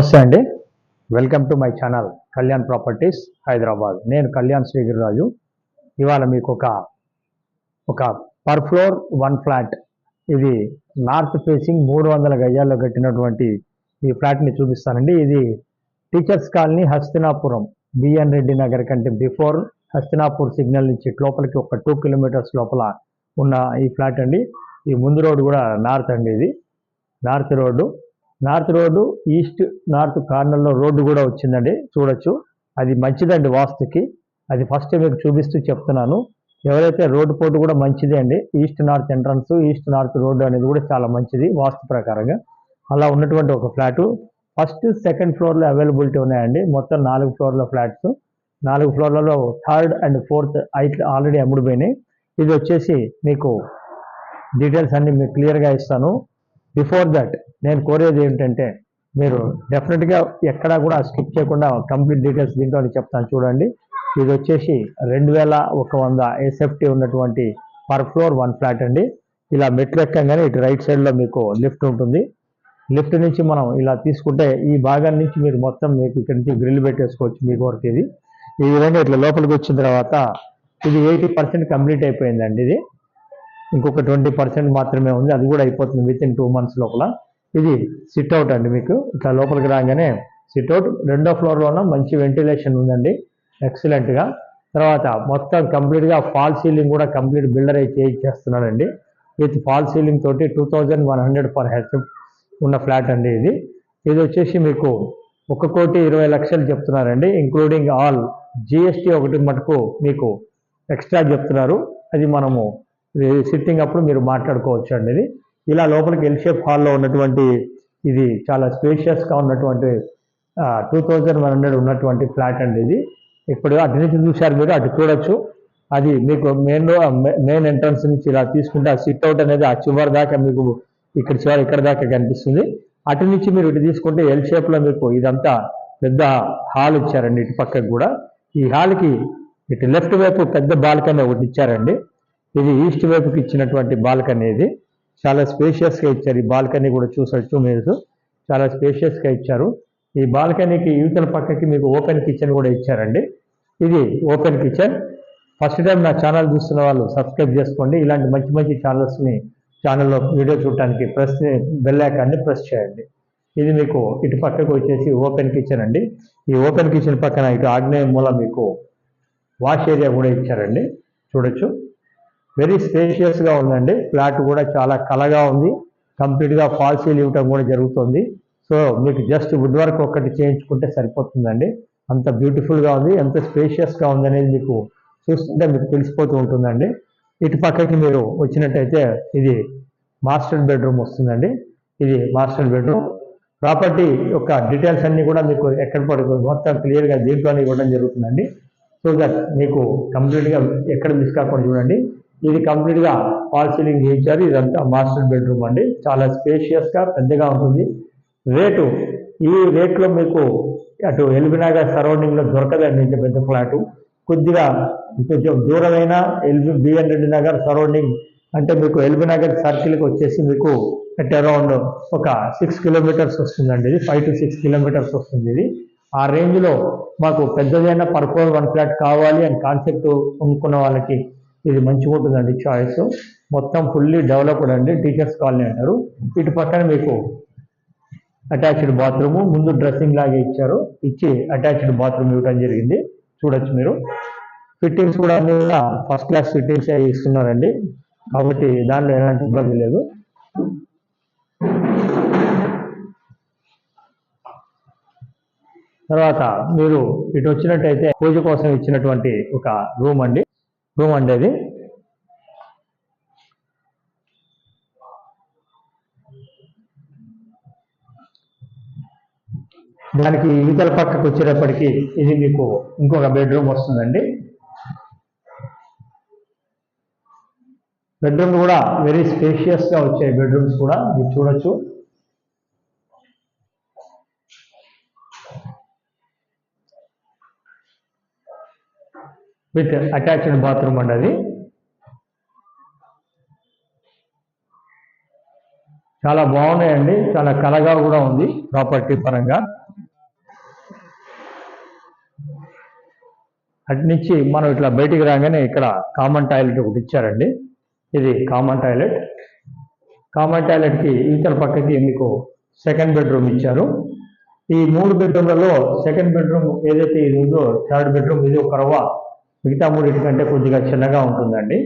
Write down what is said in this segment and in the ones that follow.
నమస్తే అండి. Welcome to my channel Kalyan properties Hyderabad నేను కళ్యాణ్ శ్రీగిరిరాజు ఇవాళ మీకు ఒక ఒక పర్ ఫ్లోర్ వన్ ఫ్లాట్ ఇది నార్త్ ఫేసింగ్ మూడు వందల గజాల్లో కట్టినటువంటి ఈ ఫ్లాట్ని చూపిస్తానండి. ఇది teachers colony Hastinapuram BN Reddy Nagar కంటే బిఫోర్ హస్తినాపూర్ సిగ్నల్ నుంచి లోపలికి ఒక టూ కిలోమీటర్స్ లోపల ఉన్న ఈ ఫ్లాట్ అండి. ఈ ముందు రోడ్డు కూడా నార్త్ అండి ఇది. North road north road east north కార్నర్లో రోడ్డు కూడా వచ్చిందండి. చూడొచ్చు. అది మంచిదండి వాస్తుకి. అది ఫస్ట్ మీకు చూపిస్తూ చెప్తున్నాను. ఎవరైతే రోడ్డు పోటు కూడా మంచిదే అండి east north entrance east north road అనేది కూడా చాలా మంచిది వాస్తు ప్రకారంగా. అలా ఉన్నటువంటి ఒక ఫ్లాటు. ఫస్ట్ సెకండ్ ఫ్లోర్లో అవైలబిలిటీ ఉన్నాయండి. మొత్తం నాలుగు ఫ్లోర్ల ఫ్లాట్స్. నాలుగు ఫ్లోర్లలో థర్డ్ అండ్ ఫోర్త్ ఐట్ ఆల్రెడీ అమ్ముడుపోయినాయి. ఇది వచ్చేసి మీకు డీటెయిల్స్ అన్ని మీకు క్లియర్గా ఇస్తాను. బిఫోర్ దట్ నేను కోరేది ఏంటంటే మీరు డెఫినెట్గా ఎక్కడా కూడా స్కిప్ చేయకుండా కంప్లీట్ డీటెయిల్స్ దీంట్లో చెప్తాను చూడండి. ఇది వచ్చేసి రెండు వేల ఒక వంద సేఫ్టీ ఉన్నటువంటి పర్ ఫ్లోర్ వన్ ఫ్లాట్ అండి. ఇలా మెట్లు ఎక్కగానే ఇటు రైట్ సైడ్లో మీకు లిఫ్ట్ ఉంటుంది. లిఫ్ట్ నుంచి మనం ఇలా తీసుకుంటే ఈ భాగం నుంచి మీరు మొత్తం మీకు ఇక్కడ నుంచి గ్రిల్ పెట్టేసుకోవచ్చు మీకు వరకు ఇది. ఈ విధంగా ఇట్లా లోపలికి వచ్చిన తర్వాత ఇది ఎయిటీ పర్సెంట్ కంప్లీట్ అయిపోయిందండి ఇది. ఇంకొక ట్వంటీ పర్సెంట్ మాత్రమే ఉంది. అది కూడా అయిపోతుంది విత్ ఇన్ టూ మంత్స్ లోపల. ఇది సిట్ అవుట్ అండి మీకు. ఇట్లా లోపలికి రాగానే సిట్ అవుట్ రెండో ఫ్లోర్లోన మంచి వెంటిలేషన్ ఉందండి. ఎక్సలెంట్గా తర్వాత మొత్తం కంప్లీట్గా ఫాల్ సీలింగ్ కూడా కంప్లీట్ బిల్డర్ అయి చేయించేస్తున్నాడండి విత్ ఫాల్ సీలింగ్ తోటి two thousand one hundred per H ఉన్న ఫ్లాట్ అండి ఇది. ఇది వచ్చేసి మీకు ఒక కోటి ఇరవై లక్షలు చెప్తున్నారండి. ఇంక్లూడింగ్ ఆల్ జిఎస్టీ ఒకటి మటుకు మీకు ఎక్స్ట్రా చెప్తున్నారు. అది మనము సిట్టింగ్ అప్పుడు మీరు మాట్లాడుకోవచ్చు అండి ఇది. ఇలా లోపలికి ఎల్ షేప్ హాల్లో ఉన్నటువంటి ఇది చాలా స్పేషియస్గా ఉన్నటువంటి టూ థౌజండ్ వన్ హండ్రెడ్ ఉన్నటువంటి ఫ్లాట్ అండి ఇది. ఇప్పుడు అటు నుంచి చూశారు మీరు అటు చూడొచ్చు. అది మీకు మెయిన్ మెయిన్ ఎంట్రన్స్ నుంచి ఇలా తీసుకుంటే ఆ సిట్ అవుట్ అనేది ఆ చివరి దాకా మీకు ఇక్కడ చివరి ఇక్కడ దాకా కనిపిస్తుంది. అటు నుంచి మీరు ఇటు తీసుకుంటే ఎల్ షేప్లో మీకు ఇదంతా పెద్ద హాల్ ఇచ్చారండి ఇటు పక్కకు కూడా. ఈ హాల్కి ఇటు లెఫ్ట్ వైపు పెద్ద బాల్కనీ ఒకటి ఇచ్చారండి. ఇది ఈస్ట్ వైపుకి ఇచ్చినటువంటి బాల్కనీ ఇది. చాలా స్పేషియస్గా ఇచ్చారు. ఈ బాల్కనీ కూడా చూసొచ్చు మీరు. చాలా స్పేషియస్గా ఇచ్చారు. ఈ బాల్కనీకి యువతల పక్కకి మీకు ఓపెన్ కిచెన్ కూడా ఇచ్చారండి. ఇది ఓపెన్ కిచెన్ ఫస్ట్ టైం నా ఛానల్ చూస్తున్న వాళ్ళు సబ్స్క్రైబ్ చేసుకోండి. ఇలాంటి మంచి మంచి ఛానల్స్ని ఛానల్లో వీడియో చూడటానికి ప్రెస్ బెల్ ఐకాన్ని ప్రెస్ చేయండి. ఇది మీకు ఇటు పక్కకు వచ్చేసి ఓపెన్ కిచెన్ అండి. ఈ ఓపెన్ కిచెన్ పక్కన ఇటు ఆగ్నేయ మూల మీకు వాష్ ఏరియా కూడా ఇచ్చారండి. చూడొచ్చు. వెరీ స్పేషియస్గా ఉందండి. ఫ్లాట్ కూడా చాలా కలగా ఉంది. కంప్లీట్గా ఫాల్ సీల్ ఇవ్వటం కూడా జరుగుతుంది. సో మీకు జస్ట్ వుడ్ వర్క్ ఒక్కటి చేయించుకుంటే సరిపోతుందండి. అంత బ్యూటిఫుల్గా ఉంది. ఎంత స్పేషియస్గా ఉందనేది మీకు చూస్తుంటే మీకు తెలిసిపోతూ ఉంటుందండి. ఇటు పక్కకి మీరు వచ్చినట్టయితే ఇది మాస్టర్ బెడ్రూమ్ వస్తుందండి. ఇది మాస్టర్ బెడ్రూమ్ ప్రాపర్టీ యొక్క డీటెయిల్స్ అన్నీ కూడా మీకు ఎక్కడ పడుకో మొత్తం క్లియర్గా దీంట్లోనే ఇవ్వడం జరుగుతుందండి. సో దట్ మీకు కంప్లీట్గా ఎక్కడ మిస్ కాకుండా చూడండి. ఇది కంప్లీట్గా ఫాల్ సీలింగ్ చేయించారు. ఇదంతా మాస్టర్ బెడ్రూమ్ అండి. చాలా స్పేషియస్గా పెద్దగా ఉంటుంది. రేటు ఈ రేట్లో మీకు అటు ఎల్బినగర్ సరౌండింగ్లో దొరకదండి ఇంత పెద్ద ఫ్లాటు. కొద్దిగా కొంచెం దూరమైన LB BN Reddy Nagar surrounding అంటే మీకు ఎల్బీ నగర్ సర్కిల్కి వచ్చేసి మీకు అట్ అరౌండ్ ఒక సిక్స్ కిలోమీటర్స్ వస్తుందండి ఇది. ఫైవ్ టు సిక్స్ కిలోమీటర్స్ వస్తుంది ఇది. ఆ రేంజ్లో మాకు పెద్దదైన పర్పల్ వన్ ఫ్లాట్ కావాలి అని కాన్సెప్ట్ కొనుక్కున్న వాళ్ళకి ఇది మంచిగా ఉంటుందండి చాయిస్ మొత్తం ఫుల్లీ డెవలప్డ్ అండి. టీచర్స్ కాలనీ అంటారు. ఇటు పక్కన మీకు అటాచ్డ్ బాత్రూమ్ ముందు డ్రెస్సింగ్ లాగే ఇచ్చారు. ఇచ్చి అటాచ్డ్ బాత్రూమ్ ఇవ్వడం జరిగింది. చూడొచ్చు మీరు. ఫిట్టింగ్స్ కూడా అన్ని కూడా ఫస్ట్ క్లాస్ ఫిట్టింగ్స్ ఇస్తున్నారండి. కాబట్టి దానిలో ఎలాంటి ఇబ్బంది లేదు. తర్వాత మీరు ఇటు వచ్చినట్టయితే పూజ కోసం ఇచ్చినటువంటి ఒక రూమ్ అండి. రూమ్ అండి అది. దానికి ఇవతల పక్కకు వచ్చేటప్పటికి ఇది మీకు ఇంకొక బెడ్రూమ్ వస్తుందండి. బెడ్రూమ్ కూడా వెరీ స్పేషియస్గా వచ్చాయి బెడ్రూమ్స్ కూడా మీరు చూడొచ్చు. విత్ అటాచ్డ్ బాత్రూమ్ అండి అది. చాలా బాగున్నాయండి. చాలా కలగా కూడా ఉంది ప్రాపర్టీ పరంగా. అటు నుంచి మనం ఇట్లా బయటికి రాగానే ఇక్కడ కామన్ టాయిలెట్ ఒకటి ఇచ్చారండి. ఇది కామన్ టాయిలెట్ కామన్ టాయిలెట్కి ఇతర పక్కకి మీకు సెకండ్ బెడ్రూమ్ ఇచ్చారు. ఈ మూడు బెడ్రూమ్లలో సెకండ్ బెడ్రూమ్ ఏదైతే ఇది ఉందో థర్డ్ బెడ్రూమ్ ఇది ఒక రవ్వ మిగతా మూడింటి కంటే కొద్దిగా చిన్నగా ఉంటుందండి.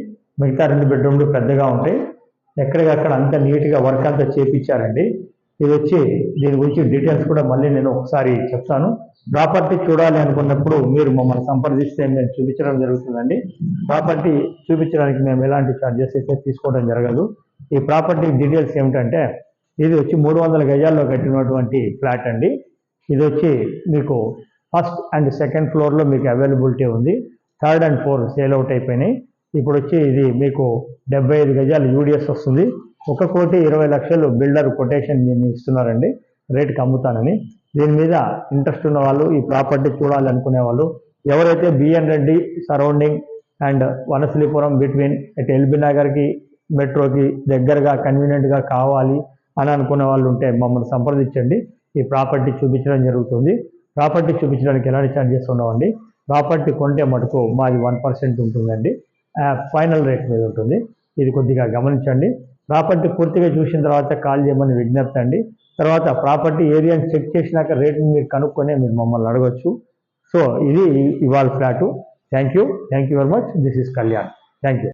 మిగతా రెండు బెడ్రూమ్లు పెద్దగా ఉంటాయి. ఎక్కడికక్కడ అంత నీట్గా వర్క్ అంతా చేపించారండి ఇది వచ్చి దీని గురించి డీటెయిల్స్ కూడా మళ్ళీ నేను ఒకసారి చెప్తాను. ప్రాపర్టీ చూడాలి అనుకున్నప్పుడు మీరు మమ్మల్ని సంప్రదిస్తే మేము చూపించడం జరుగుతుందండి. ప్రాపర్టీ చూపించడానికి మేము ఎలాంటి ఛార్జెస్ అయితే తీసుకోవడం జరగదు. ఈ ప్రాపర్టీ డీటెయిల్స్ ఏమిటంటే ఇది వచ్చి మూడు వందల గజాల్లో కట్టినటువంటి ఫ్లాట్ అండి. ఇది వచ్చి మీకు ఫస్ట్ అండ్ సెకండ్ ఫ్లోర్లో మీకు అవైలబిలిటీ ఉంది. Third and fourth sale out అయిపోయినాయి. ఇప్పుడు వచ్చి ఇది మీకు డెబ్బై ఐదు గజాలు యూడిఎస్ వస్తుంది. ఒక కోటి ఇరవై లక్షలు బిల్డర్ కొటేషన్ దీన్ని ఇస్తున్నారండి. రేటుకి అమ్ముతానని. దీని మీద ఇంట్రెస్ట్ ఉన్న వాళ్ళు ఈ ప్రాపర్టీ చూడాలి అనుకునే వాళ్ళు ఎవరైతే BN Reddy surrounding and Vanasthalipuram between at LB నగర్కి మెట్రోకి దగ్గరగా కన్వీనియంట్గా కావాలి అని అనుకునే వాళ్ళు ఉంటే మమ్మల్ని సంప్రదించండి. ఈ ప్రాపర్టీ చూపించడం జరుగుతుంది. ప్రాపర్టీ చూపించడానికి ఎలాంటి ఛార్జెస్ ఉండవండి. ప్రాపర్టీ కొంటే మటుకు మాది వన్ పర్సెంట్ ఉంటుందండి. ఫైనల్ రేట్ మీద ఉంటుంది. ఇది కొద్దిగా గమనించండి. ప్రాపర్టీ పూర్తిగా చూసిన తర్వాత కాల్ చేయమని విజ్ఞప్తి అండి. తర్వాత ప్రాపర్టీ ఏరియాని చెక్ చేసినాక రేట్ని మీరు కనుక్కొని మీరు మమ్మల్ని అడగచ్చు. సో ఇది ఇవాళ flat. Thank you thank you very much this is Kalyan thank you